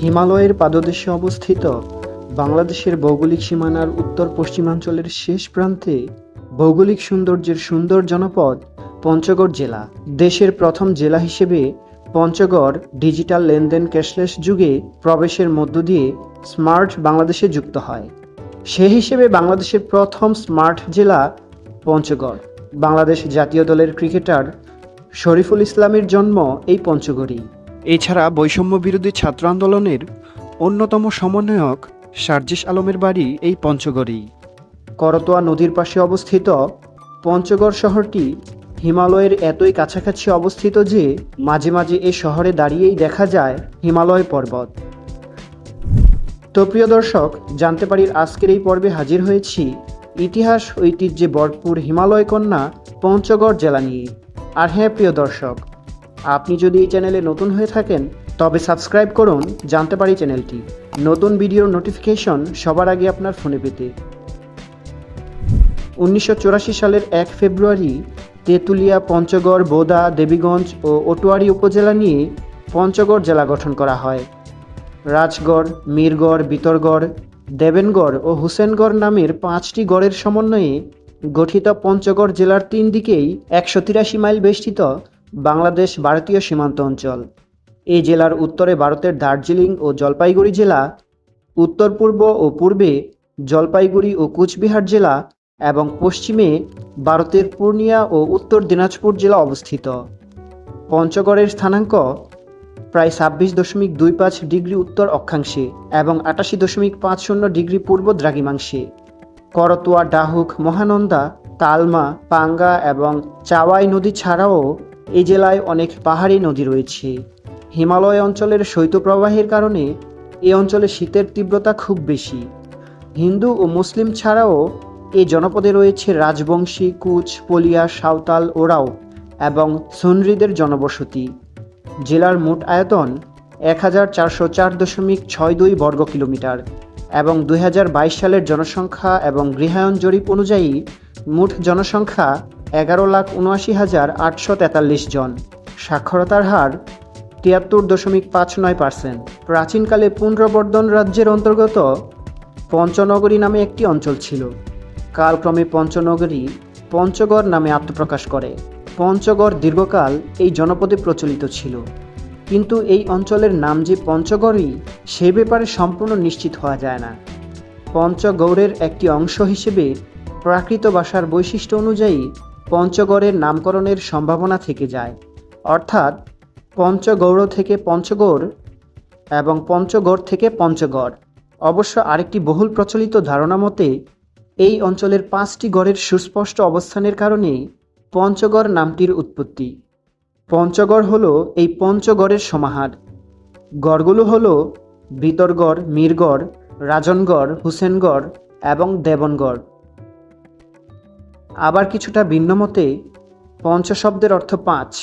হিমালয়ের পাদদেশে অবস্থিত বাংলাদেশের ভৌগোলিক সীমানার উত্তর পশ্চিমাঞ্চলের শেষ প্রান্তে ভৌগোলিক সৌন্দর্যের সুন্দর জনপদ পঞ্চগড় জেলা। দেশের প্রথম জেলা হিসেবে পঞ্চগড় ডিজিটাল লেনদেন ক্যাশলেস যুগে প্রবেশের মধ্য দিয়ে স্মার্ট বাংলাদেশে যুক্ত হয়। সে হিসেবে বাংলাদেশের প্রথম স্মার্ট জেলা পঞ্চগড়। বাংলাদেশ জাতীয় দলের ক্রিকেটার শরীফুল ইসলামের জন্ম এই পঞ্চগড়েই। এছাড়া বৈষম্য বিরোধী ছাত্র আন্দোলনের অন্যতম সমন্বয়ক সার্জিস আলমের বাড়ি এই পঞ্চগড়েই। করতোয়া নদীর পাশে অবস্থিত পঞ্চগড় শহরটি হিমালয়ের এতই কাছাকাছি অবস্থিত যে মাঝে মাঝে এ শহরে দাঁড়িয়েই দেখা যায় হিমালয় পর্বত। তো প্রিয় দর্শক, জানতে পারি আজকের এই পর্বে হাজির হয়েছি ইতিহাস, ঐতিহ্যে ভরপুর হিমালয় কন্যা পঞ্চগড় জেলা নিয়ে। আর হ্যাঁ প্রিয় দর্শক আপনি যদি এই চ্যানেলে নতুন হয়ে থাকেন, তবে সাবস্ক্রাইব করুন, জানতে পারি চ্যানেলটি। নতুন ভিডিওর নোটিফিকেশন সবার আগে আপনার ফোনে পেতে। উনিশশো চুরাশি সালের এক ফেব্রুয়ারি, তেঁতুলিয়া, পঞ্চগড়, বোদা, দেবীগঞ্জ ও ওটুয়ারি উপজেলা নিয়ে পঞ্চগড় জেলা গঠন করা হয়। রাজগড়, মিরগড়, বিতরগড়, দেবেনগড় ও হুসেনগড় নামের পাঁচটি গড়ের সমন্বয়ে গঠিত পঞ্চগড় জেলার তিন দিকেই একশো তিরাশি মাইল বেষ্টিত বাংলাদেশ ভারতীয় সীমান্ত অঞ্চল। এই জেলার উত্তরে ভারতের দার্জিলিং ও জলপাইগুড়ি জেলা, উত্তর পূর্ব ও পূর্বে জলপাইগুড়ি ও কুচবিহার জেলা এবং পশ্চিমে ভারতের পূর্ণিয়া ও উত্তর দিনাজপুর জেলা অবস্থিত। পঞ্চগড়ের স্থানাঙ্ক প্রায় ছাব্বিশ দশমিক দুই পাঁচ ডিগ্রি উত্তর অক্ষাংশে এবং আটাশি দশমিক পাঁচ শূন্য ডিগ্রি পূর্ব দ্রাঘিমাংশে। করতোয়া, ডাহুক, মহানন্দা, তালমা, পাঙ্গা এবং চাওয়াই নদী ছাড়াও এই জেলায় অনেক পাহাড়ি নদী রয়েছে। হিমালয় অঞ্চলের শৈত্যপ্রবাহের কারণে এই অঞ্চলে শীতের তীব্রতা খুব বেশি। হিন্দু ও মুসলিম ছাড়াও এই জনপদে রয়েছে রাজবংশী, কুচ, পলিয়া, সাঁওতাল, ওরাও এবং সুনরিদের জনবসতি। জেলার মোট আয়তন এক হাজার চারশো চার দশমিক ছয় দুই বর্গ কিলোমিটার এবং দুই হাজার বাইশ সালের জনসংখ্যা এবং গৃহায়ন জরিপ অনুযায়ী মোট জনসংখ্যা এগারো লাখ উনআশি হাজার আটশো তেতাল্লিশ জন। সাক্ষরতার হার তিয়াত্তর দশমিক পাঁচ নয় পার্সেন্ট। প্রাচীনকালে পুনর্বর্ধন রাজ্যের অন্তর্গত পঞ্চনগরী নামে একটি অঞ্চল ছিল। কালক্রমে পঞ্চনগরী পঞ্চগড় নামে আত্মপ্রকাশ করে। পঞ্চগড় দীর্ঘকাল এই জনপদে প্রচলিত ছিল। কিন্তু এই অঞ্চলের নাম যে পঞ্চগড়ই, সে ব্যাপারে সম্পূর্ণ নিশ্চিত হওয়া যায় না। পঞ্চগৌড়ের একটি অংশ হিসেবে প্রাকৃত ভাষার বৈশিষ্ট্য অনুযায়ী পঞ্চগড়ের নামকরণের সম্ভাবনা থেকে যায়। অর্থাৎ পঞ্চগৌড় থেকে পঞ্চগড় এবং পঞ্চগড় থেকে পঞ্চগড়। অবশ্য আরেকটি বহুল প্রচলিত ধারণা মতে, এই অঞ্চলের পাঁচটি গড়ের সুস্পষ্ট অবস্থানের কারণে পঞ্চগড় নামটির উৎপত্তি। পঞ্চগড় হল এই পঞ্চগড়ের সমাহার। গড়গুলো হল বিতরগড় মিরগড়, রাজনগড়, হুসেনগড় এবং দেবনগড়। আবার কিছুটা ভিন্ন মতে, পঞ্চ শব্দের অর্থ পাঁচ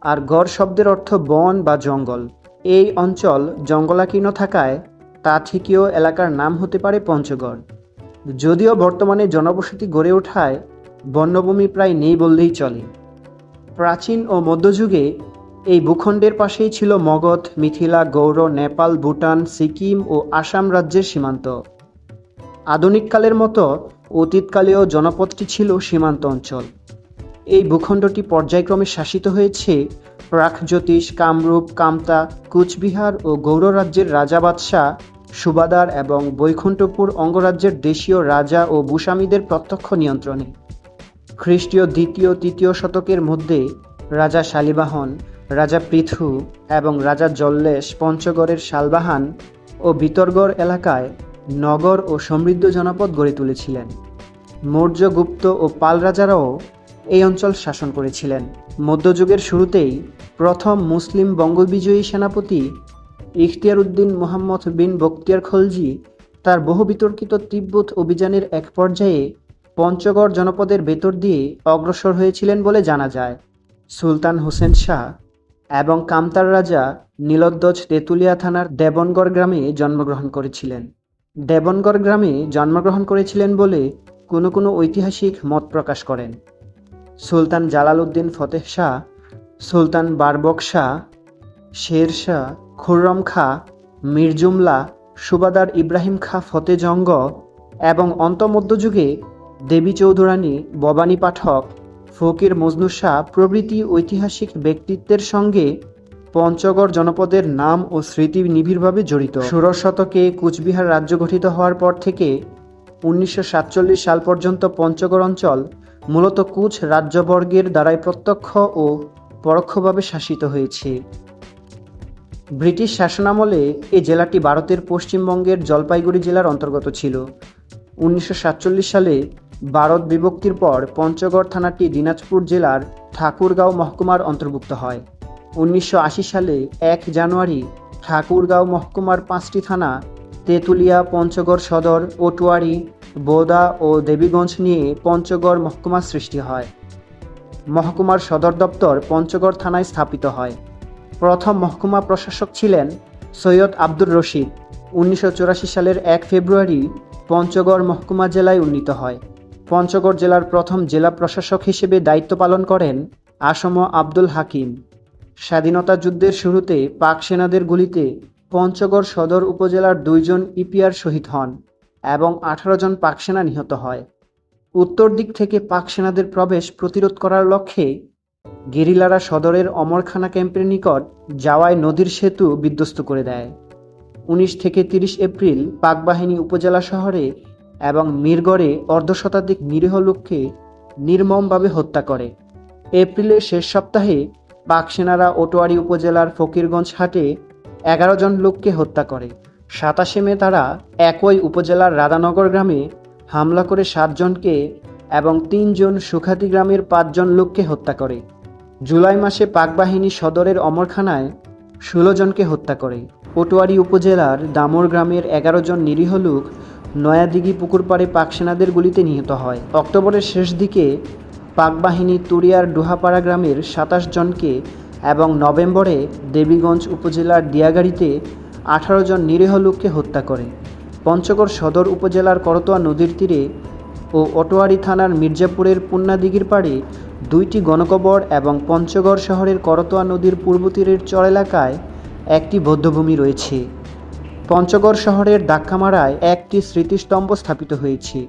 আর গড় শব্দের অর্থ বন বা জঙ্গল। এই অঞ্চল জঙ্গলাকীর্ণ থাকায় তা থেকেও এলাকার নাম হতে পারে পঞ্চগড়। যদিও বর্তমানে জনবসতি গড়ে ওঠায়, বন্যভূমি প্রায় নেই বললেই চলে। প্রাচীন ও মধ্যযুগে এই ভূখণ্ডের পাশেই ছিল মগধ, মিথিলা, গৌড়, নেপাল, ভুটান, সিকিম ও আসাম রাজ্যের সীমান্ত। আধুনিককালের মতো অতীতকালেও জনপদটি ছিল সীমান্ত অঞ্চল। এই ভূখণ্ডটি পর্যায়ক্রমে শাসিত হয়েছে প্রাকজ্যোতিষ কামরূপ, কামতা, কুচবিহার ও গৌড় রাজ্যের রাজা বাদশাহ, সুবাদার এবং বৈকুণ্ঠপুর অঙ্গরাজ্যের দেশীয় রাজা ও ভূস্বামীদের প্রত্যক্ষ নিয়ন্ত্রণে। খ্রিস্টীয় দ্বিতীয়, তৃতীয় শতকের মধ্যে রাজা শালিবাহন, রাজা পৃথু এবং রাজা জল্লেশ পঞ্চগড়ের শালবাহান ও বিতরগড় এলাকায় নগর ও সমৃদ্ধ জনপদ গড়ে তুলেছিলেন। মৌর্য গুপ্ত ও পাল রাজারাও এই অঞ্চল শাসন করেছিলেন। মধ্যযুগের শুরুতেই প্রথম মুসলিম বঙ্গবিজয়ী সেনাপতি ইখতিয়ার উদ্দিন মোহাম্মদ বিন বক্তিয়ার খলজি তার বহু বিতর্কিত তিব্বত অভিযানের এক পর্যায়ে পঞ্চগড় জনপদের ভেতর দিয়ে অগ্রসর হয়েছিলেন বলে জানা যায়। সুলতান হোসেন শাহ এবং কামতার রাজা নীলধ্বজ তেঁতুলিয়া থানার দেবনগড় গ্রামে জন্মগ্রহণ করেছিলেন। দেবনগড় গ্রামে জন্মগ্রহণ করেছিলেন বলে কোনো কোনো ঐতিহাসিক মত প্রকাশ করেন। সুলতান জালাল উদ্দিন ফতেহ শাহ, সুলতান বারবক শাহ, শের শাহ, খুররম খাঁ, মির্জুমলা, সুবাদার ইব্রাহিম খা ফতেজঙ্গ এবং অন্তমধ্যযুগে দেবী চৌধুরানী, ববানী পাঠক, ফকির মজনু শাহ প্রভৃতি ঐতিহাসিক ব্যক্তিত্বের সঙ্গে পঞ্চগড় জনপদের নাম ও স্মৃতি নিবিড়ভাবে জড়িত। ষোড়শ শতকে কুচবিহার রাজ্য গঠিত হওয়ার পর থেকে উনিশশো সাতচল্লিশ সাল পর্যন্ত পঞ্চগড় অঞ্চল মূলত কুচ রাজ্যবর্গের দ্বারাই প্রত্যক্ষ ও পরোক্ষভাবে শাসিত হয়েছে। ব্রিটিশ শাসনামলে এই জেলাটি ভারতের পশ্চিমবঙ্গের জলপাইগুড়ি জেলার অন্তর্গত ছিল। উনিশশো সাতচল্লিশ সালে ভারত বিভক্তির পর পঞ্চগড় থানাটি দিনাজপুর জেলার ঠাকুরগাঁও মহকুমার অন্তর্ভুক্ত হয়। উনিশশো আশি সালে এক জানুয়ারি ঠাকুরগাঁও মহকুমার পাঁচটি থানা তেঁতুলিয়া, পঞ্চগড় সদর ওটুয়ারি বোদা ও দেবীগঞ্জ নিয়ে পঞ্চগড় মহকুমার সৃষ্টি হয়। মহকুমার সদর দপ্তর পঞ্চগড় থানায় স্থাপিত হয়। প্রথম মহকুমা প্রশাসক ছিলেন সৈয়দ আব্দুর রশিদ। উনিশশো চুরাশি সালের এক ফেব্রুয়ারি পঞ্চগড় মহকুমা জেলায় উন্নীত হয়। পঞ্চগড় জেলার প্রথম জেলা প্রশাসক হিসেবে দায়িত্ব পালন করেন আসম আব্দুল হাকিম। স্বাধীনতা যুদ্ধের শুরুতে পাক সেনাদের গুলিতে পঞ্চগড় সদর উপজেলার দুইজন ইপিআর শহীদ হন এবং আঠারো জন পাকসেনা নিহত হয়। উত্তর দিক থেকে পাকসেনাদের প্রবেশ প্রতিরোধ করার লক্ষ্যে গেরিলারা সদরের অমরখানা ক্যাম্পের নিকট যাওয়ায় নদীর সেতু বিধ্বস্ত করে দেয়। উনিশ থেকে তিরিশ এপ্রিল পাক বাহিনী উপজেলা শহরে এবং মিরগড়ে অর্ধশতাধিক নিরীহ লোককে নির্মমভাবে হত্যা করে। এপ্রিলের শেষ সপ্তাহে পাক সেনারা ওটোয়ারি উপজেলার ফকিরগঞ্জ হাটে এগারো জন লোককে হত্যা করে। সাতাশে মে তারা একই উপজেলার রাধানগর গ্রামে হামলা করে সাতজনকে এবং তিনজন সুখাতি গ্রামের পাঁচজন লোককে হত্যা করে। জুলাই মাসে পাক বাহিনী সদরের অমরখানায় ষোলো জনকে হত্যা করে। পটুয়ারি উপজেলার দামোর গ্রামের এগারো জন নিরীহ লোক নয়াদিঘি পুকুর পাড়ে পাক সেনাদের গুলিতে নিহত হয়। অক্টোবরের শেষ দিকে পাক বাহিনী তুরিয়ার ডুহাপাড়া গ্রামের সাতাশ জনকে এবং নভেম্বরে দেবীগঞ্জ উপজেলার দিয়াগাড়িতে আঠারো জন নিরীহ লোককে হত্যা করে। পঞ্চগড় সদর উপজেলার করতোয়া নদীর তীরে ও অটোয়ারি থানার মির্জাপুরের পুন্নাদিঘির পাড়ে দুইটি গণকবর এবং পঞ্চগড় শহরের করতোয়া নদীর পূর্ব তীরের চর এলাকায় একটি বৌদ্ধভূমি রয়েছে। পঞ্চগড় শহরের দাক্কামারায় একটি স্মৃতিস্তম্ভ স্থাপিত হয়েছে।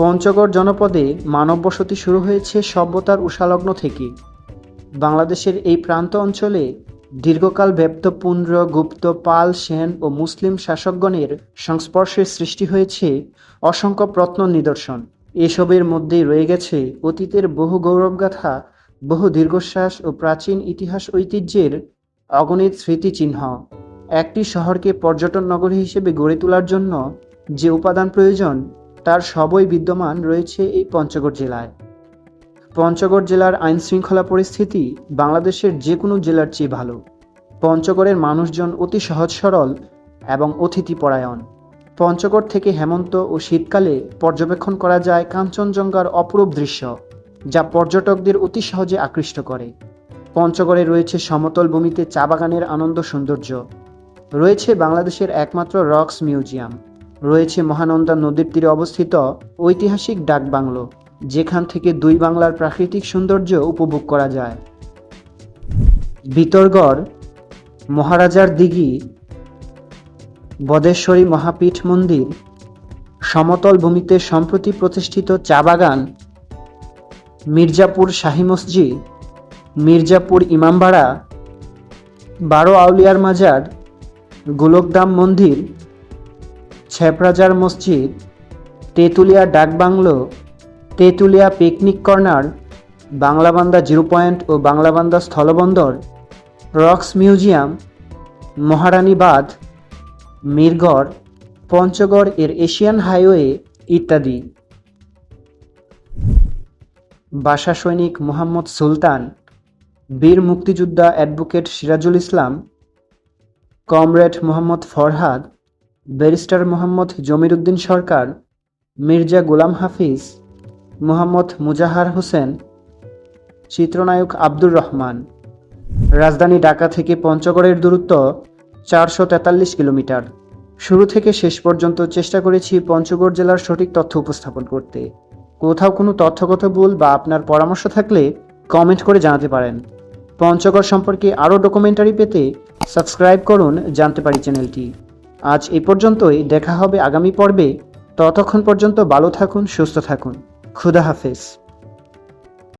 পঞ্চগড় জনপদে মানব বসতি শুরু হয়েছে সভ্যতার উষালগ্ন থেকে। বাংলাদেশের এই প্রান্ত অঞ্চলে দীর্ঘকাল ব্যাপ্ত পুন্ড্র, গুপ্ত, পাল, সেন ও মুসলিম শাসকগণের সংস্পর্শে সৃষ্টি হয়েছে অসংখ্য প্রত্ন নিদর্শন। এসবের মধ্যেই রয়ে গেছে অতীতের বহু গৌরবগাথা, বহু দীর্ঘশ্বাস ও প্রাচীন ইতিহাস ঐতিহ্যের অগণিত স্মৃতিচিহ্ন। একটি শহরকে পর্যটন নগরী হিসেবে গড়ে তোলার জন্য যে উপাদান প্রয়োজন তার সবই বিদ্যমান রয়েছে এই পঞ্চগড় জেলায়। পঞ্চগড় জেলার আইন শৃঙ্খলা পরিস্থিতি বাংলাদেশের যে কোনো জেলার চেয়ে ভালো। পঞ্চগড়ের মানুষজন অতি সহজ সরল এবং অতিথিপরায়ণ। পঞ্চগড় থেকে হেমন্ত ও শীতকালে পর্যবেক্ষণ করা যায় কাঞ্চনজঙ্ঘার অপরূপ দৃশ্য, যা পর্যটকদের অতি সহজে আকৃষ্ট করে। পঞ্চগড়ে রয়েছে সমতল ভূমিতে চা বাগানের আনন্দ সৌন্দর্য। রয়েছে বাংলাদেশের একমাত্র রক্স মিউজিয়াম। রয়েছে মহানন্দা নদীর তীরে অবস্থিত ঐতিহাসিক ডাক বাংলো, যেখান থেকে দুই বাংলার প্রাকৃতিক সৌন্দর্য উপভোগ করা যায়। বিতরগড় মহারাজার দিঘি, বদেশ্বরী মহাপীঠ মন্দির, সমতল ভূমিতে সম্প্রতি প্রতিষ্ঠিত চা বাগান, মির্জাপুর শাহী মসজিদ, মির্জাপুর ইমামবাড়া, বারো আউলিয়ার মাজার গোলকদাম মন্দির ছেপরাজার মসজিদ, তেঁতুলিয়া ডাকবাংলো, Tentulia picnic corner, Banglabandha zero point ও বাংলাবান্দা স্থলবন্দর, রক্স মিউজিয়াম মহারানী বাঁধ মিরগড়, পঞ্চগড় এর এশিয়ান হাইওয়ে ইত্যাদি। বাসা সৈনিক মোহাম্মদ সুলতান, বীর মুক্তিযোদ্ধা advocate Sirajul Islam, comrade Mohammad Farhad barrister Mohammad Jamiruddin Sarkar, Mirza Golam Hafiz, Mohammad Mujahar Hossain, চিত্রনায়ক আব্দুর রহমান। রাজধানী ঢাকা থেকে পঞ্চগড়ের দূরত্ব চারশো তেতাল্লিশ কিলোমিটার। শুরু থেকে শেষ পর্যন্ত চেষ্টা করেছি পঞ্চগড় জেলার সঠিক তথ্য উপস্থাপন করতে। কোথাও কোনো তথ্যগত ভুল বা আপনার পরামর্শ থাকলে কমেন্ট করে জানাতে পারেন। পঞ্চগড় সম্পর্কে আরও ডকুমেন্টারি পেতে সাবস্ক্রাইব করুন জানতে পারি চ্যানেলটি। আজ এ পর্যন্তই, দেখা হবে আগামী পর্বে। ততক্ষণ পর্যন্ত ভালো থাকুন, সুস্থ থাকুন। খুদা হাফেজ।